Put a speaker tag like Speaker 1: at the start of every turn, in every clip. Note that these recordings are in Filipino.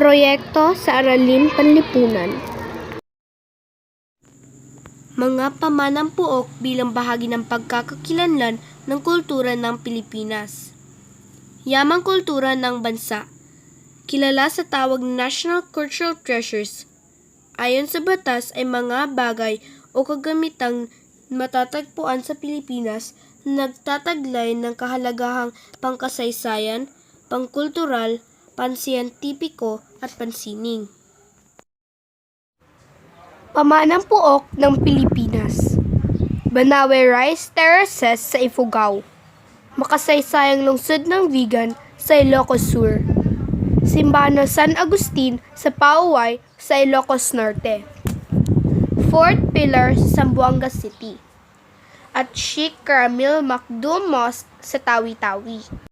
Speaker 1: Proyekto sa Aralin Panlipunan Mga pamanampuok bilang bahagi ng pagkakakilanlan ng kultura ng Pilipinas. Yamang kultura ng bansa. Kilala sa tawag na National Cultural Treasures. Ayon sa batas ay mga bagay o kagamitang matatagpuan sa Pilipinas na nagtataglay ng kahalagahang pangkasaysayan, pangkultural, pansiyentipiko at pansining. Pamanampuok ng Pilipinas. Banawe Rice Terraces sa Ifugao. Makasaysayang lungsod ng Vigan sa Ilocos Sur. Simbahan ng San Agustin sa Pauay sa Ilocos Norte. Fort Pillar sa Zamboanga City. At Sheikh Caramil Macdum Mosque sa Tawi-Tawi.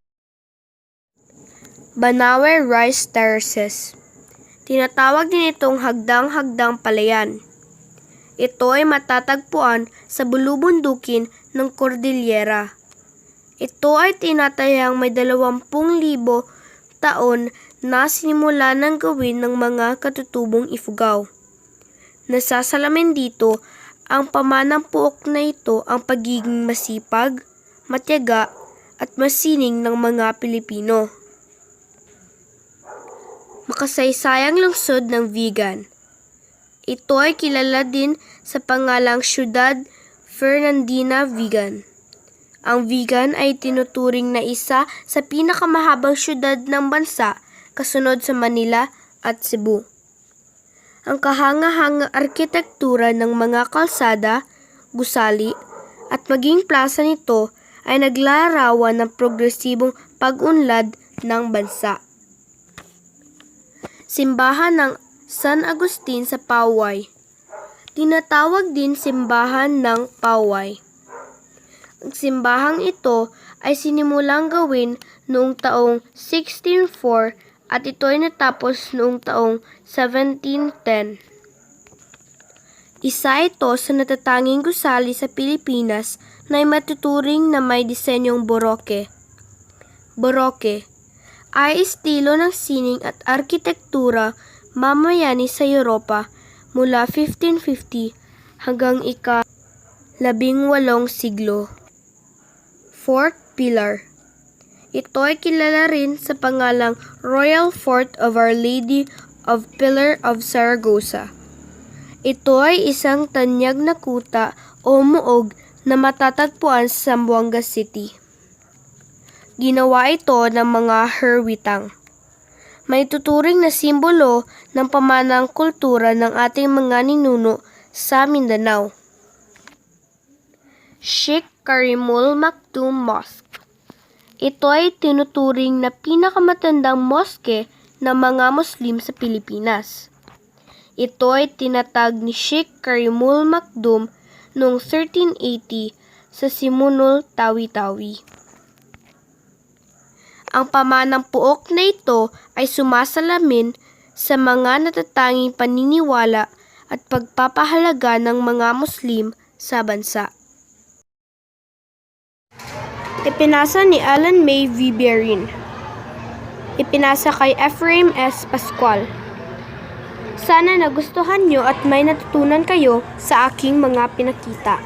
Speaker 1: Banawe Rice Terraces Tinatawag din itong hagdang-hagdang palayan. Ito ay matatagpuan sa bulubundukin ng Cordillera. Ito ay tinatayang may 20,000 taon na sinimula ng gawin ng mga katutubong Ifugao. Nasasalamin dito ang pamanampuok na ito ang pagiging masipag, matyaga at masining ng mga Pilipino. Makasaysayang lungsod ng Vigan. Ito ay kilala din sa pangalang Ciudad Fernandina Vigan. Ang Vigan ay tinuturing na isa sa pinakamahabang syudad ng bansa kasunod sa Manila at Cebu. Ang kahanga-hanga arkitektura ng mga kalsada, gusali, at maging plaza nito ay naglarawan ng progresibong pag-unlad ng bansa. Simbahan ng San Agustin sa Pauay. Tinatawag din simbahan ng Pauay. Ang simbahang ito ay sinimulang gawin noong taong 1604 at ito ay natapos noong taong 1710. Isa ito sa natatanging gusali sa Pilipinas na ay matuturing na may disenyong boroke. Boroke ay estilo ng sining at arkitektura mamayani sa Europa mula 1550 hanggang ika labing walong siglo. Fort Pilar Ito ay kilala rin sa pangalang Royal Fort of Our Lady of Pilar of Saragossa. Ito ay isang tanyag na kuta o muog na matatagpuan sa Zamboanga City. Ginawa ito ng mga Herwitang. May tuturing na simbolo ng pamanang kultura ng ating mga ninuno sa Mindanao. Sheikh Karimul Maktoum Mosque Ito ay tinuturing na pinakamatandang moske ng mga Muslim sa Pilipinas. Ito ay tinatag ni Sheikh Karimul Makdum noong 1380 sa Simunul, Tawi-Tawi. Ang pamanang puok na ito ay sumasalamin sa mga natatanging paniniwala at pagpapahalaga ng mga Muslim sa bansa. Ipinasa ni Alan May V. Berin. Ipinasa kay Ephraim S. Pascual. Sana nagustuhan nyo at may natutunan kayo sa aking mga pinakita.